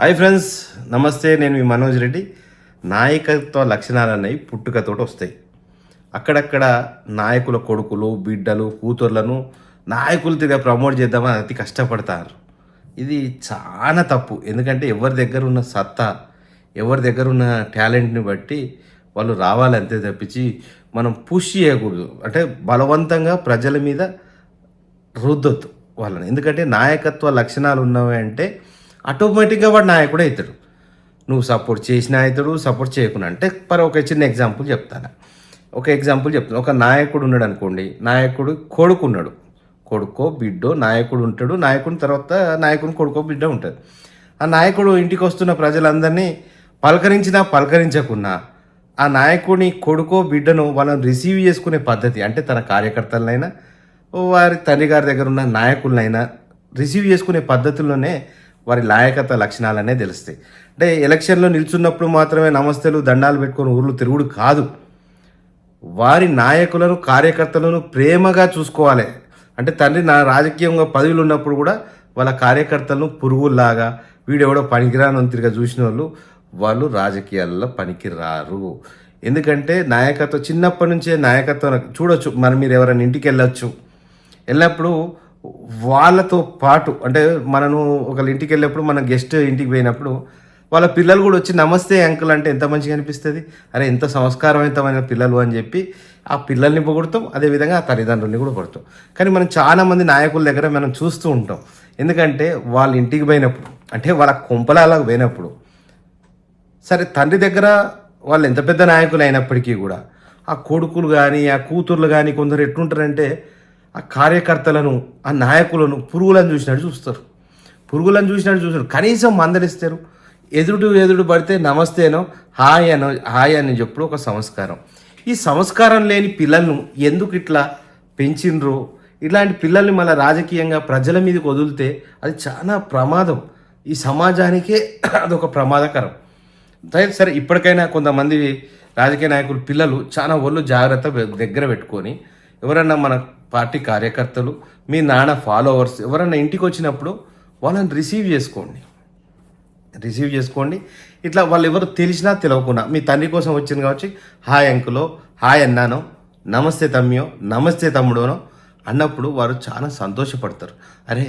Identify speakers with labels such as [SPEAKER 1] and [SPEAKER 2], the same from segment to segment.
[SPEAKER 1] Hi friends నమస్తే నేను మీ మనోజ్ రెడ్డి. నాయకత్వ లక్షణాలు అనేవి పుట్టుకతోటి వస్తాయి. అక్కడక్కడ నాయకుల కొడుకులు బిడ్డలు కూతుర్లను నాయకులు తిరిగి ప్రమోట్ చేద్దామని అతి కష్టపడతారు. ఇది చాలా తప్పు. ఎందుకంటే ఎవరి దగ్గర ఉన్న సత్తా ఎవరి దగ్గర ఉన్న టాలెంట్ని బట్టి వాళ్ళు రావాలి అంతే తప్పించి మనం పుష్ చేయకూడదు. అంటే బలవంతంగా ప్రజల మీద రుద్దొద్దు వాళ్ళని. ఎందుకంటే నాయకత్వ లక్షణాలు ఉన్నవి అంటే ఆటోమేటిక్గా వాడు నాయకుడు అవుతాడు. నువ్వు సపోర్ట్ చేసిన అవుతాడు సపోర్ట్ చేయకుండా అంటే పర్ ఒక చిన్న ఎగ్జాంపుల్ చెప్తాను. ఒక ఎగ్జాంపుల్ చెప్తాను. ఒక నాయకుడు ఉన్నాడు అనుకోండి నాయకుడు కొడుకు ఉన్నాడు. కొడుకో బిడ్డో నాయకుడు ఉంటాడు. నాయకుని తర్వాత నాయకుని కొడుకో బిడ్డ ఉంటుంది. ఆ నాయకుడు ఇంటికి వస్తున్న ప్రజలందరినీ పలకరించినా పలకరించకున్నా ఆ నాయకుడిని కొడుకో బిడ్డను వాళ్ళని రిసీవ్ చేసుకునే పద్ధతి అంటే తన కార్యకర్తలనైనా వారి తండ్రి గారి దగ్గర ఉన్న నాయకులనైనా రిసీవ్ చేసుకునే పద్ధతుల్లోనే వారి లాయకత లక్షణాలనే తెలుస్తాయి. అంటే ఎలక్షన్లో నిల్చున్నప్పుడు మాత్రమే నమస్తేలు దండాలు పెట్టుకొని ఊర్లు తిరుగుడు కాదు. వారి నాయకులను కార్యకర్తలను ప్రేమగా చూసుకోవాలి. అంటే తండ్రి నా రాజకీయంగా పదవులు ఉన్నప్పుడు కూడా వాళ్ళ కార్యకర్తలను పురుగుల్లాగా వీడెవడో పనికిరానంతరిగా చూసిన వాళ్ళు వాళ్ళు రాజకీయాల్లో పనికిరారు. ఎందుకంటే నాయకత్వం చిన్నప్పటి నుంచే నాయకత్వం చూడొచ్చు. మరి మీరు ఎవరైనా ఇంటికి వెళ్ళొచ్చు. వెళ్ళినప్పుడు వాళ్ళతో పాటు అంటే మనను ఒకళ్ళ ఇంటికి వెళ్ళినప్పుడు మన గెస్ట్ ఇంటికి పోయినప్పుడు వాళ్ళ పిల్లలు కూడా వచ్చి నమస్తే అంకుల్ అంటే ఎంత మంచిగా అనిపిస్తుంది? అరే ఎంత సంస్కారవంతమైన పిల్లలు అని చెప్పి ఆ పిల్లల్ని పొగుడుతాం. అదేవిధంగా ఆ తల్లిదండ్రుల్ని కూడా కొడతాం కానీ మనం చాలామంది నాయకుల దగ్గర మనం చూస్తూ ఉంటాం. ఎందుకంటే వాళ్ళ ఇంటికి పోయినప్పుడు అంటే వాళ్ళ కొంపలాలకు పోయినప్పుడు సరే తండ్రి దగ్గర వాళ్ళు ఎంత పెద్ద నాయకులు అయినప్పటికీ కూడా ఆ కొడుకులు కానీ ఆ కూతుర్లు కానీ కొందరు ఎట్లుంటారంటే ఆ కార్యకర్తలను ఆ నాయకులను పురుగులను చూసినట్టు చూస్తారు. పురుగులను చూసినట్టు చూస్తారు. కనీసం మందలిస్తారు. ఎదుడు ఎదుడు పడితే నమస్తేనో హాయ్ అనో హాయ్ అని చెప్పుడు ఒక సంస్కారం. ఈ సంస్కారం లేని పిల్లలను ఎందుకు ఇట్లా పెంచిండ్రు ఇలాంటి పిల్లల్ని మళ్ళీ రాజకీయంగా ప్రజల మీదకి వదిలితే అది చాలా ప్రమాదం. ఈ సమాజానికే అదొక ప్రమాదకరం. సరే సరే ఇప్పటికైనా కొంతమంది రాజకీయ నాయకులు పిల్లలు చాలా ఒళ్ళు జాగ్రత్త దగ్గర పెట్టుకొని ఎవరన్నా మన పార్టీ కార్యకర్తలు మీ నాన్న ఫాలోవర్స్ ఎవరన్నా ఇంటికి వచ్చినప్పుడు వాళ్ళని రిసీవ్ చేసుకోండి. రిసీవ్ చేసుకోండి. ఇట్లా వాళ్ళు ఎవరు తెలిసినా తెలియకుండా మీ తండ్రి కోసం వచ్చింది కావచ్చు హాయ్ అంకులో హాయ్ అన్నానో నమస్తే తమ్మియో నమస్తే తమ్ముడోనో అన్నప్పుడు వారు చాలా సంతోషపడతారు. అరే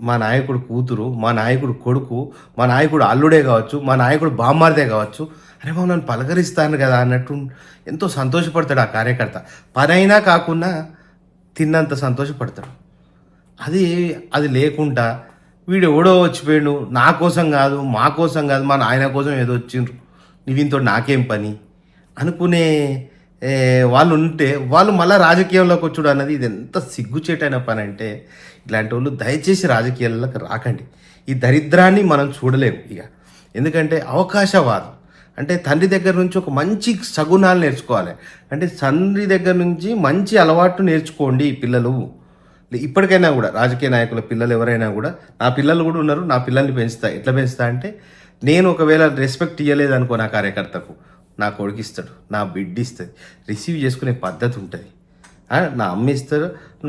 [SPEAKER 1] మా నాయకుడు కూతురు మా నాయకుడు కొడుకు మా నాయకుడు అల్లుడే కావచ్చు మా నాయకుడు బామ్మారిదే కావచ్చు అరే బాబు నన్ను పలకరిస్తాను కదా అన్నట్టు ఎంతో సంతోషపడతాడు ఆ కార్యకర్త. పనైనా కాకుండా తిన్నంత సంతోషపడతాడు. అది అది లేకుండా వీడు ఎవడో వచ్చిపోయాడు నా కోసం కాదు మా కోసం కాదు మా నాయన కోసం ఏదో వచ్చిండ్రు. నీవింతో నాకేం పని? అనుకునే వాళ్ళు ఉంటే వాళ్ళు మళ్ళీ రాజకీయంలోకి వచ్చుడు అన్నది ఇది ఎంత సిగ్గుచేటైన పని అంటే ఇలాంటి వాళ్ళు దయచేసి రాజకీయాల్లోకి రాకండి. ఈ దరిద్రాన్ని మనం చూడలేము ఇక. ఎందుకంటే అవకాశవాదం. అంటే తండ్రి దగ్గర నుంచి ఒక మంచి సగుణాలు నేర్చుకోవాలి. అంటే తండ్రి దగ్గర నుంచి మంచి అలవాటు నేర్చుకోండి పిల్లలు. ఇప్పటికైనా కూడా రాజకీయ నాయకుల పిల్లలు ఎవరైనా కూడా నా పిల్లలు కూడా ఉన్నారు నా పిల్లల్ని పెంచుతా ఎట్లా పెంచుతా అంటే నేను ఒకవేళ రెస్పెక్ట్ ఇవ్వలేదు అనుకో నా కార్యకర్తకు నా కొడుకు ఇస్తాడు నా బిడ్డ ఇస్తుంది రిసీవ్ చేసుకునే పద్ధతి ఉంటుంది. నా అమ్మ ఇస్తారు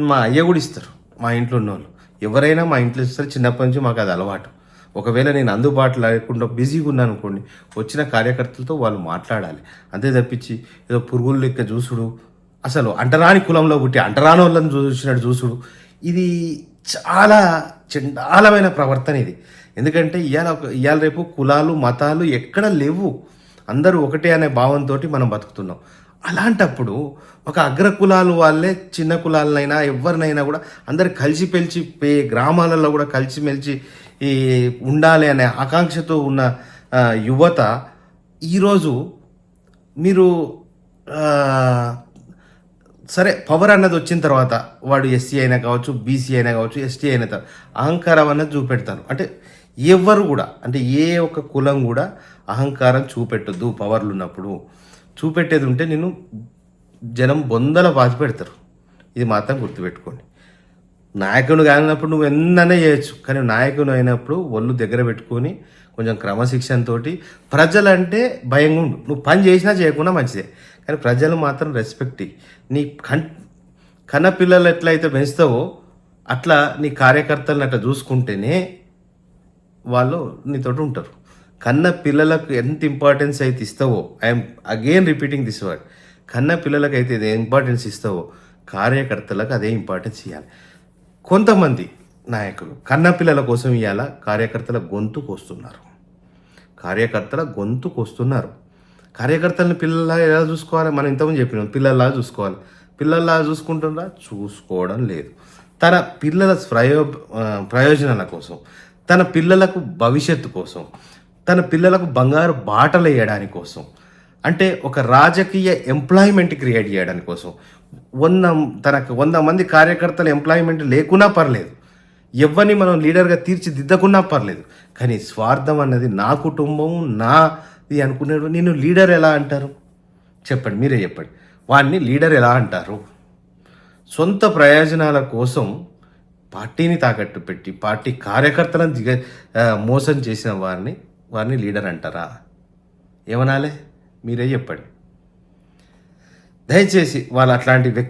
[SPEAKER 1] మా అయ్య కూడా ఇస్తారు మా ఇంట్లో ఉన్నవాళ్ళు ఎవరైనా మా ఇంట్లో ఇస్తారు చిన్నప్పటి నుంచి మాకు అది అలవాటు. ఒకవేళ నేను అందుబాటులో లేకుండా బిజీగా ఉన్నాను అనుకోండి వచ్చిన కార్యకర్తలతో వాళ్ళు మాట్లాడాలి. అంతే తప్పించి ఏదో పురుగులు లెక్క చూసుడు అసలు అంటరాని కులంలో పుట్టి అంటరాని వాళ్ళని చూసినట్టు చూసుడు ఇది చాలా చండాలమైన ప్రవర్తన ఇది. ఎందుకంటే ఇవాళ ఒక- ఇవాళ రేపు కులాలు మతాలు ఎక్కడ లేవు. అందరూ ఒకటే అనే భావంతో మనం బతుకుతున్నాం. అలాంటప్పుడు ఒక అగ్ర కులాలు వాళ్ళే చిన్న కులాలనైనా ఎవరినైనా కూడా అందరు కలిసి పెలిచి పే గ్రామాలలో కూడా కలిసిమెలిసి ఈ ఉండాలి అనే ఆకాంక్షతో ఉన్న యువత ఈరోజు మీరు సరే పవర్ అన్నది వచ్చిన తర్వాత వాడు ఎస్సీ అయినా కావచ్చు బీసీ అయినా కావచ్చు ఎస్టీ అయినా అహంకారం అన్నది చూపెడతారు. అంటే ఎవరు కూడా అంటే ఏ ఒక్క కులం కూడా అహంకారం చూపెట్టద్దు పవర్లు ఉన్నప్పుడు చూపెట్టేది ఉంటే నేను జనం బొందల బాధ పెడతారు. ఇది మాత్రం గుర్తుపెట్టుకోండి. నాయకుడు కానప్పుడు నువ్వు ఎన్ననే చేయొచ్చు. కానీ నాయకుడు అయినప్పుడు ఒళ్ళు దగ్గర పెట్టుకొని కొంచెం క్రమశిక్షణతో ప్రజలంటే భయంగా ఉండు. నువ్వు పని చేసినా చేయకుండా మంచిదే. కానీ ప్రజలు మాత్రం రెస్పెక్ట్ నీ కన్ కన్న పిల్లలు ఎట్లయితే పెంచుతావో అట్లా నీ కార్యకర్తలను అట్లా చూసుకుంటేనే వాళ్ళు నీతోటి ఉంటారు. కన్న పిల్లలకు ఎంత ఇంపార్టెన్స్ అయితే ఇస్తావో I'm again repeating this word కన్న పిల్లలకు అయితే ఏదే ఇంపార్టెన్స్ ఇస్తావో కార్యకర్తలకు అదే ఇంపార్టెన్స్ ఇవ్వాలి కొంతమంది నాయకులు కన్న పిల్లల కోసం ఇవ్వాల కార్యకర్తల గొంతు కోస్తున్నారు. కార్యకర్తల గొంతు కోస్తున్నారు. కార్యకర్తలను పిల్లలా ఎలా చూసుకోవాలి? మనం ఇంతకుముందు చెప్పినాం పిల్లల్లా చూసుకోవాలి. పిల్లల్లా చూసుకుంటుందా చూసుకోవడం లేదు. తన పిల్లల ప్రయో ప్రయోజనాల కోసం తన పిల్లలకు భవిష్యత్తు కోసం తన పిల్లలకు బంగారు బాటలు వేయడానికి కోసం అంటే ఒక రాజకీయ ఎంప్లాయ్మెంట్ క్రియేట్ చేయడానికి కోసం వంద తనకు వంద మంది కార్యకర్తల ఎంప్లాయ్మెంట్ లేకున్నా పర్లేదు. ఎవరిని మనం లీడర్గా తీర్చిదిద్దకున్నా పర్లేదు. కానీ స్వార్థం అన్నది నా కుటుంబం నాది అనుకునేడు నేను లీడర్ ఎలా అంటారు? చెప్పండి మీరే చెప్పండి. వాడిని లీడర్ ఎలా అంటారు? సొంత ప్రయోజనాల కోసం పార్టీని తాకట్టు పెట్టి పార్టీ కార్యకర్తలను దిగ మోసం చేసిన వారిని వారిని లీడర్ అంటారా? ఏమనాలే? మీరే చెప్పండి. దయచేసి వాళ్ళు అట్లాంటి వ్యక్తి